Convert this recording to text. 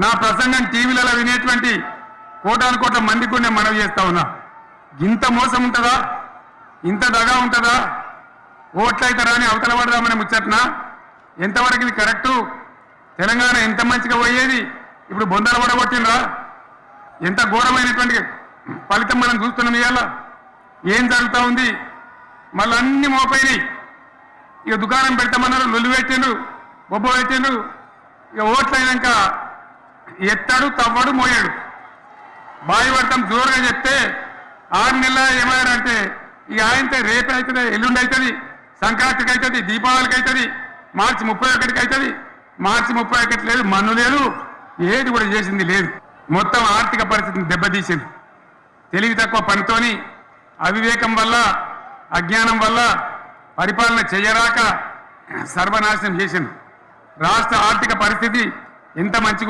నా ప్రసంగం టీవీలలో వినేటువంటి కోటాను కోట్ల మందికి కూడా నేను మనవి చేస్తా ఉన్నా. ఇంత మోసం ఉంటుందా? ఇంత దగా ఉంటుందా? ఓట్లయితారా అని అవతల పడదామని ముచ్చట్నా? ఎంతవరకు ఇది కరెక్టు? తెలంగాణ ఎంత మంచిగా పోయేది? ఇప్పుడు బొందలు పడగొట్టిండ్రా ఎంత ఘోరమైనటువంటి ఫలితం మనం చూస్తున్నాం ఇవాళ? ఏం జరుగుతూ ఉంది? మళ్ళీ అన్ని మోపైనాయి. ఇక దుకాణం పెడతామన్నారు లొల్లు పెట్టిండ్రు బొబ్బ పెట్టిండ్రు. ఇక ఓట్లయినాక ఎత్తాడు తవ్వడు మోయాడు. బావి జోరుగా చెప్తే ఆరు నెలల ఏమయ్యారంటే ఇక ఆయనతో రేపు అవుతుంది ఎల్లుండి అవుతుంది సంక్రాంతికి అవుతుంది దీపావళికి అవుతుంది మార్చి ముప్పై ఒకటికి అవుతుంది మార్చి ముప్పై ఒకటి లేదు మన్ను లేదు ఏది కూడా చేసింది లేదు. మొత్తం ఆర్థిక పరిస్థితిని దెబ్బతీసింది. తెలివి తక్కువ పనితోని అవివేకం వల్ల అజ్ఞానం వల్ల పరిపాలన చేయరాక సర్వనాశనం చేసింది. రాష్ట్ర ఆర్థిక పరిస్థితి ఎంత మంచిగా